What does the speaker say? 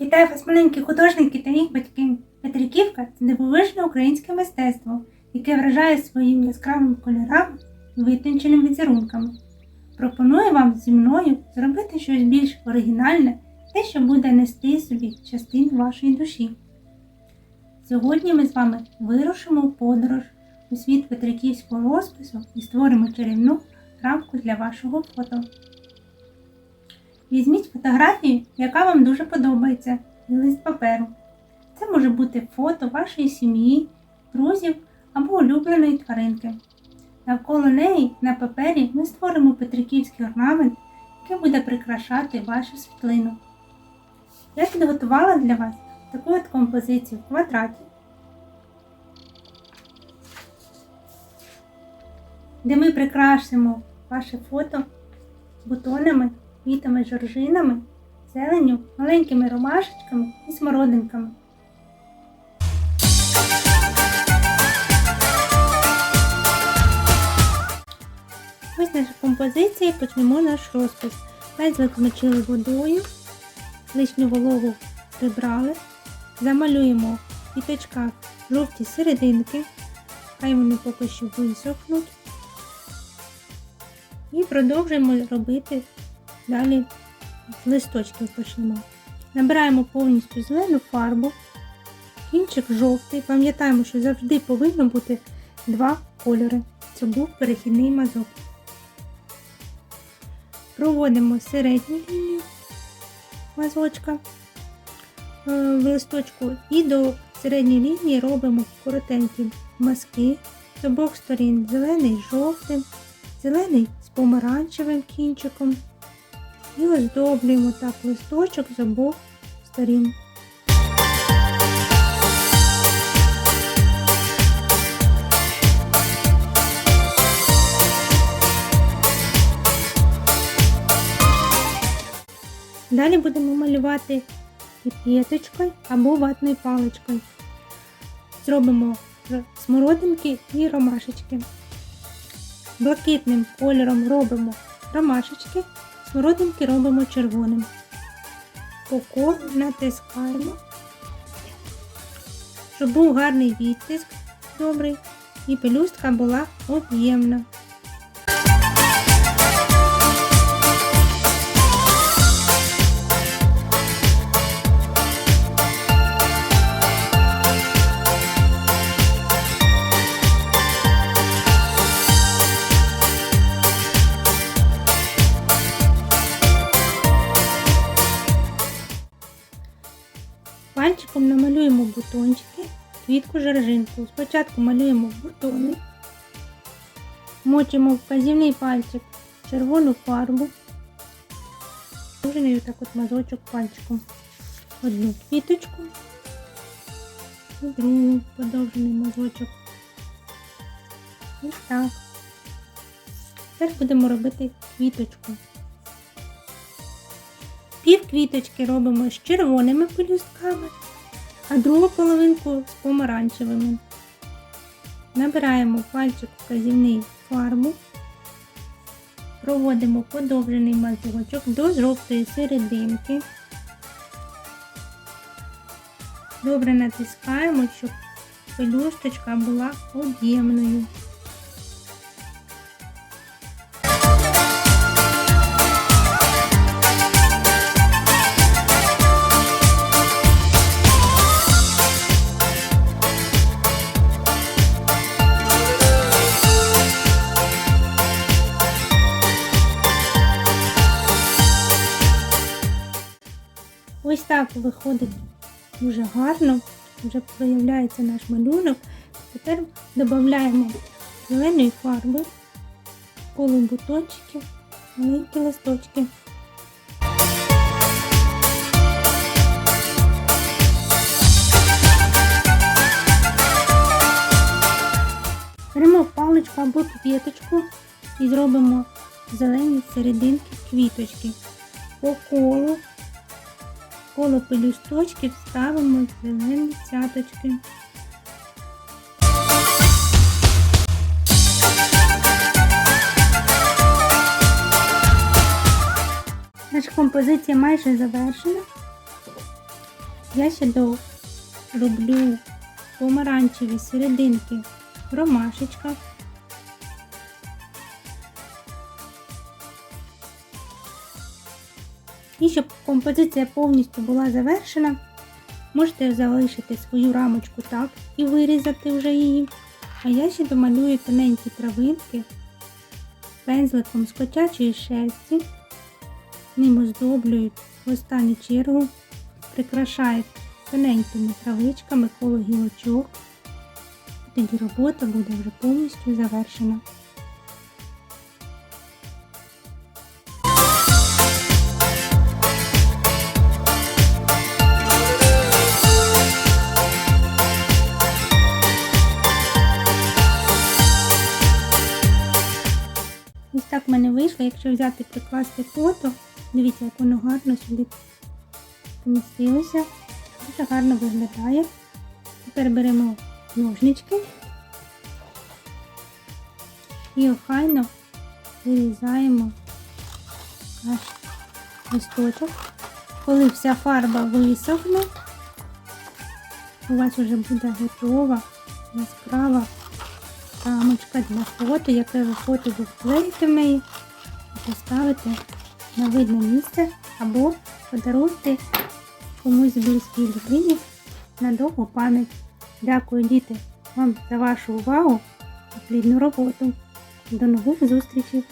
Вітаю вас, маленькі художники та їх батьки. Петриківка це дивовижне українське мистецтво, яке вражає своїм яскравими кольорами і витонченими візерунками. Пропоную вам зі мною зробити щось більш оригінальне, те, що буде нести собі частину вашої душі. Сьогодні ми з вами вирушимо у подорож у світ петриківського розпису і створимо чарівну рамку для вашого фото. Візьміть фотографію, яка вам дуже подобається, і лист паперу. Це може бути фото вашої сім'ї, друзів або улюбленої тваринки. Навколо неї на папері ми створимо петриківський орнамент, який буде прикрашати вашу світлину. Я підготувала для вас таку от композицію в квадраті, де ми прикрасимо ваше фото бутонами, квітами, жоржинами, зеленню, маленькими ромашечками і смородинками. Ось наша композиція, почнемо наш розпис. Пензлик змочили водою, лишню вологу прибрали, замалюємо в квіточках жовті серединки, хай вони поки що висохнуть. І продовжуємо робити далі з листочків почнемо. Набираємо повністю зелену фарбу, кінчик жовтий. Пам'ятаємо, що завжди повинно бути два кольори. Це був перехідний мазок. Проводимо середню лінію мазочка е, в листочку і до середньої лінії робимо коротенькі мазки з обох сторін. Зелений з жовтим, зелений з помаранчевим кінчиком. І оздоблюємо так листочок з обох сторін. Далі будемо малювати піпеточкою або ватною паличкою. Зробимо смородинки і ромашечки. Блакитним кольором робимо ромашечки, смородинки робимо червоним. По натискаємо, щоб був гарний відтиск добрий і пелюстка була об'ємна. Пальчиком намалюємо бутончики, квітку жоржинку. Спочатку малюємо бутони, мочимо вказівний пальчик червону фарбу, так от мазочок пальчиком. Одну квіточку другу подовжений мазочок. Ось так. Тепер будемо робити квіточку. Пів квіточки робимо з червоними пелюстками, а другу половинку з помаранчевими. Набираємо пальчик вказівний фарбу, проводимо подовжений мазочок до жовтої серединки. Добре натискаємо, щоб пелюсточка була об'ємною. Ось так виходить дуже гарно, вже проявляється наш малюнок. Тепер додаємо зеленої фарби, коло бутончиків, маленькі листочки. Беремо паличку або піпеточку і зробимо зелені серединки квіточки. По колу коло пелюсточків ставимо зелені цяточки. Наша композиція майже завершена. Я ще до роблю помаранчеві серединки в ромашечках. І щоб композиція повністю була завершена, можете залишити свою рамочку так і вирізати вже її. А я ще домалюю тоненькі травинки пензликом з котячої шерсті. Ним оздоблюють в останню чергу, прикрашають тоненькими травичками коло гілочок. Тоді робота буде вже повністю завершена. В мене вийшло, якщо взяти прикласти фото, дивіться, як воно гарно сюди помістилося. Дуже гарно виглядає. Тепер беремо ножнички і охайно вирізаємо наш листочок. Коли вся фарба висохне, у вас вже буде готова яскрава рамочка для фото, яке ви фото вклеїти в поставити на видне місце або подарувати комусь з близьких людині на довгу пам'ять. Дякую, діти, вам за вашу увагу і плідну роботу. До нових зустрічей!